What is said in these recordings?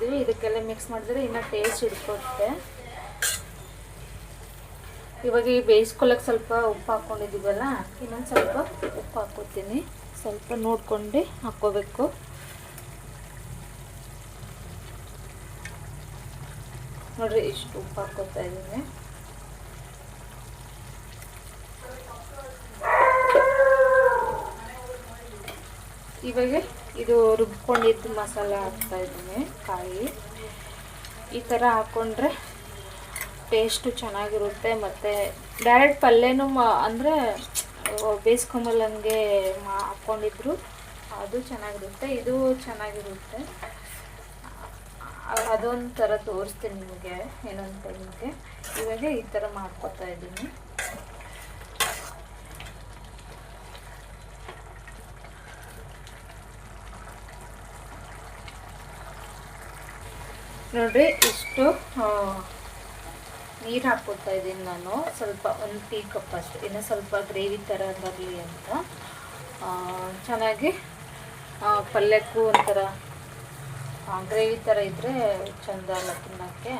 ಹಾಕಿದ್ವಿ ಇದಕ್ಕೆಲ್ಲ ಮಿಕ್ಸ್ ಮಾಡಿದ್ರೆ ಇನ್ನೂ ಟೇಸ್ಟ್ ಹಿಡ್ಕೊತ್ತೆ ಇವಾಗ ಈ ಬೇಯಿಸ್ಕೊಳ್ಳೋಕೆ ಸ್ವಲ್ಪ ಉಪ್ಪು ಹಾಕ್ಕೊಂಡಿದ್ದೀವಲ್ಲ ಇನ್ನೊಂದು ಸ್ವಲ್ಪ ಉಪ್ಪು ಹಾಕ್ಕೊತೀನಿ ಸ್ವಲ್ಪ ನೋಡ್ಕೊಂಡು ಹಾಕ್ಕೋಬೇಕು ನೋಡ್ರಿ, ಇಷ್ಟು ಉಪ್ಪು ಹಾಕ್ಕೋತಾ ಇದ್ದೀನಿ. ಇವಾಗ ಇದು ರುಬ್ಕೊಂಡಿದ್ದು ಮಸಾಲ ಹಾಕ್ತಾ ಇದ್ದೀನಿ, ಕಾಯಿ. ಈ ಥರ ಹಾಕ್ಕೊಂಡ್ರೆ ಟೇಸ್ಟು ಚೆನ್ನಾಗಿರುತ್ತೆ ಮತ್ತು ಡೈರೆಕ್ಟ್ ಪಲ್ಯನೂ ಮಾ, ಅಂದರೆ ಬೇಯಿಸ್ಕೊಂಬಲ್ಲಂಗೆ ಮಾ ಹಾಕ್ಕೊಂಡಿದ್ರು ಅದು ಚೆನ್ನಾಗಿರುತ್ತೆ, ಇದು ಚೆನ್ನಾಗಿರುತ್ತೆ. ಅದೊಂದು ಥರ ತೋರಿಸ್ತೀನಿ ನಿಮಗೆ, ಏನಂತ ನಿಮಗೆ. ಇವಾಗ ಈ ಥರ ಮಾಡ್ಕೊತಾ ಇದ್ದೀನಿ. ನೋಡ್ರಿ, ಇಷ್ಟು ನೀರು ಹಾಕ್ಕೊಡ್ತಾ ಇದ್ದೀನಿ ನಾನು. ಸ್ವಲ್ಪ ಒಂದು ಟೀ ಕಪ್ ಅಷ್ಟು. ಇನ್ನು ಸ್ವಲ್ಪ ಗ್ರೇವಿ ಥರ ಬರಲಿ ಅಂತ. ಚೆನ್ನಾಗಿ ಪಲ್ಯಕ್ಕೂ ಒಂಥರ ಗ್ರೇವಿ ಥರ ಇದ್ದರೆ ಚಂದ ಅಲ್ಲ ತಿನ್ನೋಕ್ಕೆ.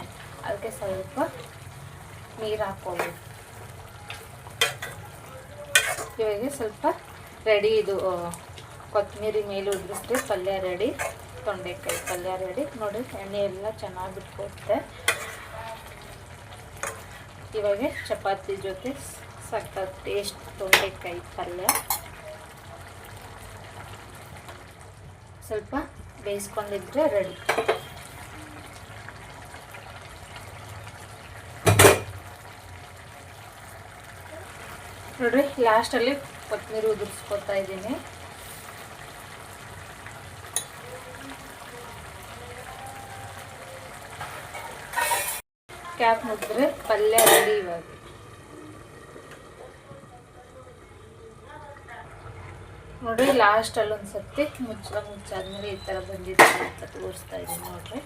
ಅದಕ್ಕೆ ಸ್ವಲ್ಪ ನೀರು ಹಾಕ್ಕೊಬೇಕು ಇವಾಗ ಸ್ವಲ್ಪ ರೆಡಿ ಇದು ಕೊತ್ತಂಬರಿ ಮೇಲೆ ಉದುರಿಸ್ತೀವಿ ಪಲ್ಯ ರೆಡಿ ತೊಂಡೆಕಾಯಿ ಪಲ್ಯ ರೆಡಿ ನೋಡಿ, ಎಣ್ಣೆ ಎಲ್ಲ ಚೆನ್ನಾಗಿ ಬಿಟ್ಕೊಡುತ್ತೆ ಇವಾಗ ಚಪಾತಿ ಜೊತೆ ಸಕ್ಕ ಟೇಸ್ಟ್ ತೊಂಡೆಕಾಯಿ ಪಲ್ಯ. ಸ್ವಲ್ಪ ಬೇಯಿಸ್ಕೊಂಡಿದ್ರೆ ರೆಡಿ ನೋಡ್ರಿ ಲಾಸ್ಟಲ್ಲಿ ಕೊತ್ತಂಬರಿ ಉದುರಿಸ್ಕೊತಾ ಇದ್ದೀನಿ. ಕ್ಯಾಪ್ ಮುಗಿದ್ರೆ ಪಲ್ಯ ರೆಡಿ ಇವಾಗ. ನೋಡ್ರಿ ಲಾಸ್ಟ್ ಅಲ್ಲಿ ಸರ್ತಿ ಮುಚ್ಚ ಮುಚ್ಚಾದ್ಮೇಲೆ ಈ ಥರ ಬಂದಿದೆ ಅಂತ ತೋರಿಸ್ತಾ ಇದ್ದೀನಿ ನೋಡ್ರಿ.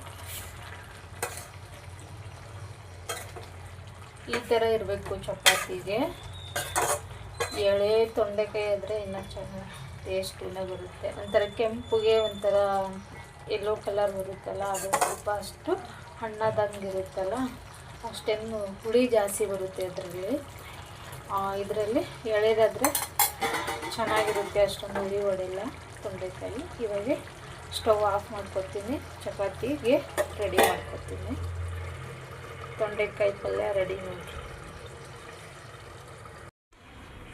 ಈ ಥರ ಇರಬೇಕು ಚಪಾತಿಗೆ. ಎಳೆ ತೊಂಡೆಕಾಯಿ ಆದರೆ ಇನ್ನೂ ಚೆನ್ನಾಗಿ ಟೇಸ್ಟ್ ಇನ್ನೂ ಬರುತ್ತೆ. ಒಂಥರ ಕೆಂಪುಗೆ ಒಂಥರ ಎಲ್ಲೋ ಕಲರ್ ಬರುತ್ತಲ್ಲ, ಅದು ಸ್ವಲ್ಪ ಅಷ್ಟು ಹಣ್ಣದಂಗೆ ಇರುತ್ತಲ್ಲ. ಅಷ್ಟೇನು ಹುಳಿ ಜಾಸ್ತಿ ಬರುತ್ತೆ ಅದರಲ್ಲಿ ಇದರಲ್ಲಿ ಎಳೆದಾದರೆ ಚೆನ್ನಾಗಿರುತ್ತೆ ಅಷ್ಟೊಂದು ಹುಳಿ ಹೊಡೆಲ್ಲ ತೊಂಡೆಕಾಯಿ. ಇವಾಗ ಸ್ಟವ್ ಆಫ್ ಮಾಡ್ಕೊತೀನಿ. ಚಪಾತಿಗೆ ರೆಡಿ ಮಾಡ್ಕೊತೀನಿ. ತೊಂಡೆಕಾಯಿ ಪಲ್ಯ ರೆಡಿ ನೋಡಿ